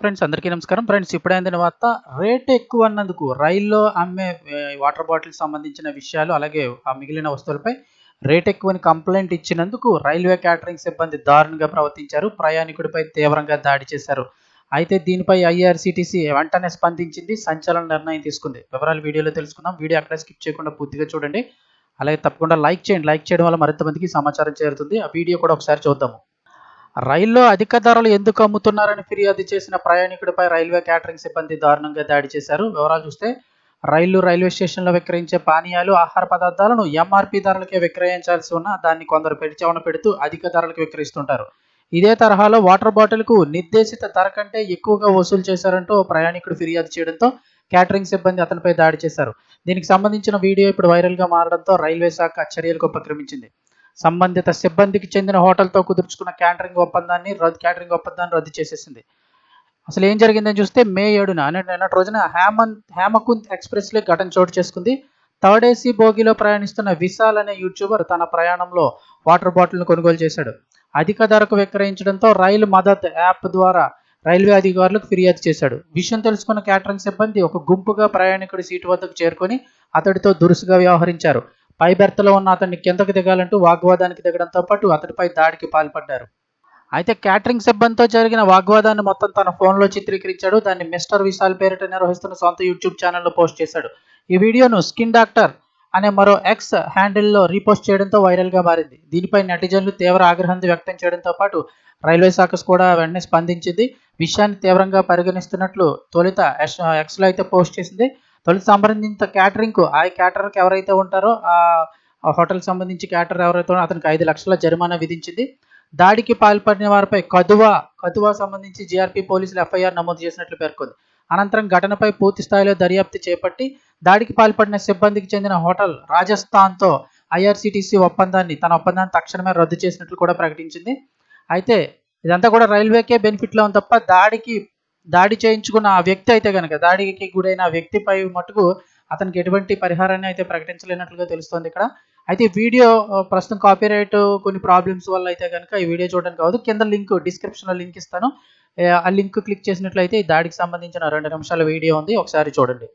Friends అందరికీ నమస్కారం. Friends ఇప్పుడైన వార్త రేట్ ఎక్కువ అన్నందుకు రైల్లో అమ్మే వాటర్ బాటిల్ సంబంధించిన విషయాలు అలాగే ఆ మిగిలిన వస్తువులపై రేట్ ఎక్కువని కంప్లైంట్ ఇచ్చినందుకు రైల్వే క్యాటరింగ్ సిబ్బంది దారుణంగా ప్రవర్తించారు. ప్రయాణికుడిపై తీవ్రంగా దాడి చేశారు. అయితే దీనిపై ఐఆర్సీటీసీ వెంటనే స్పందించింది. సంచలన నిర్ణయం తీసుకుంది. వివరాలు వీడియోలో తెలుసుకుందాం. వీడియో అక్కడ స్కిప్ చేయకుండా పూర్తిగా చూడండి. అలాగే తప్పకుండా లైక్ చేయండి. లైక్ చేయడం వల్ల మరింత మందికి సమాచారం చేరుతుంది. ఆ వీడియో కూడా ఒకసారి చూద్దాము. రైల్లో అధిక ధరలు ఎందుకు అమ్ముతున్నారని ఫిర్యాదు చేసిన ప్రయాణికుడిపై రైల్వే క్యాటరింగ్ సిబ్బంది దారుణంగా దాడి చేశారు. వివరాలు చూస్తే రైళ్ళు రైల్వే స్టేషన్లో విక్రయించే పానీయాలు ఆహార పదార్థాలను ఎంఆర్పి ధరలకే విక్రయించాల్సి ఉన్న దాన్ని కొందరు పెడిచవన పెడుతూ అధిక ధరలకు విక్రయిస్తుంటారు. ఇదే తరహాలో వాటర్ బాటిల్కు నిర్దేశిత ధర కంటే ఎక్కువగా వసూలు చేశారంటూ ప్రయాణికుడు ఫిర్యాదు చేయడంతో క్యాటరింగ్ సిబ్బంది అతనిపై దాడి చేశారు. దీనికి సంబంధించిన వీడియో ఇప్పుడు వైరల్గా మారడంతో రైల్వే శాఖ చర్యలకు ఉపక్రమించింది. సంబంధిత సిబ్బందికి చెందిన హోటల్తో కుదుర్చుకున్న క్యాటరింగ్ ఒప్పందాన్ని రద్దు క్యాటరింగ్ ఒప్పందాన్ని రద్దు చేసేసింది. అసలు ఏం జరిగిందని చూస్తే మే ఏడున నిన్నటి రోజున హేమంత్ హేమకుంత్ ఎక్స్ప్రెస్లో ఘటన చోటు చేసుకుంది. థర్డ్ ఏసీ బోగిలో ప్రయాణిస్తున్న విశాల్ అనే యూట్యూబర్ తన ప్రయాణంలో వాటర్ బాటిల్ను కొనుగోలు చేశాడు. అధిక ధరకు విక్రయించడంతో రైలు మదత్ యాప్ ద్వారా రైల్వే అధికారులకు ఫిర్యాదు చేశాడు. విషయం తెలుసుకున్న క్యాటరింగ్ సిబ్బంది ఒక గుంపుగా ప్రయాణికుడి సీటు వద్దకు చేరుకొని అతడితో దురుసుగా వ్యవహరించారు. పై బెర్తలో ఉన్న అతన్ని కిందకు దిగాలంటూ వాగ్వాదానికి దిగడంతో పాటు అతడిపై దాడికి పాల్పడ్డారు. అయితే క్యాటరింగ్ సిబ్బందితో జరిగిన వాగ్వాదాన్ని మొత్తం తన ఫోన్లో చిత్రీకరించాడు. దాన్ని మిస్టర్ విశాల్ పేరిట నిర్వహిస్తున్న సొంత యూట్యూబ్ ఛానల్లో పోస్ట్ చేశాడు. ఈ వీడియోను స్కిన్ డాక్టర్ అనే మరో ఎక్స్ హ్యాండిల్లో రీపోస్ట్ చేయడంతో వైరల్గా మారింది. దీనిపై నెటిజన్లు తీవ్ర ఆగ్రహం వ్యక్తం చేయడంతో పాటు రైల్వే శాఖ కూడా వెంటనే స్పందించింది. విషయాన్ని తీవ్రంగా పరిగణిస్తున్నట్లు తొలుత ఎక్స్ ఎక్స్లో అయితే పోస్ట్ చేసింది. తొలి సంబంధిత క్యాటరింగ్కు ఆ క్యాటర్కి ఎవరైతే ఉంటారో ఆ హోటల్ సంబంధించి క్యాటర్ ఎవరైతే అతనికి ఐదు లక్షల జరిమానా విధించింది. దాడికి పాల్పడిన వారిపై కదువా కదువా సంబంధించి జీఆర్పీ పోలీసులు ఎఫ్ఐఆర్ నమోదు చేసినట్లు పేర్కొంది. అనంతరం ఘటనపై పూర్తి స్థాయిలో దర్యాప్తు చేపట్టి దాడికి పాల్పడిన సిబ్బందికి చెందిన హోటల్ రాజస్థాన్తో ఐఆర్సీటీసీ ఒప్పందాన్ని తన ఒప్పందాన్ని తక్షణమే రద్దు చేసినట్లు కూడా ప్రకటించింది. అయితే ఇదంతా కూడా రైల్వేకే బెనిఫిట్లో ఉంది తప్ప దాడికి దాడి చేయించుకున్న ఆ వ్యక్తి అయితే కనుక దాడికి గురైన వ్యక్తిపై మటుకు అతనికి ఎటువంటి పరిహారాన్ని అయితే ప్రకటించలేనట్లుగా తెలుస్తోంది ఇక్కడ. అయితే వీడియో ప్రస్తుతం కాపీరైట్ కొన్ని ప్రాబ్లమ్స్ వల్ల అయితే కనుక ఈ వీడియో చూడడానికి కావద్దు. కింద లింక్ డిస్క్రిప్షన్లో లింక్ ఇస్తాను. ఆ లింక్ క్లిక్ చేసినట్లయితే ఈ దాడికి సంబంధించిన రెండు నిమిషాల వీడియో ఉంది. ఒకసారి చూడండి.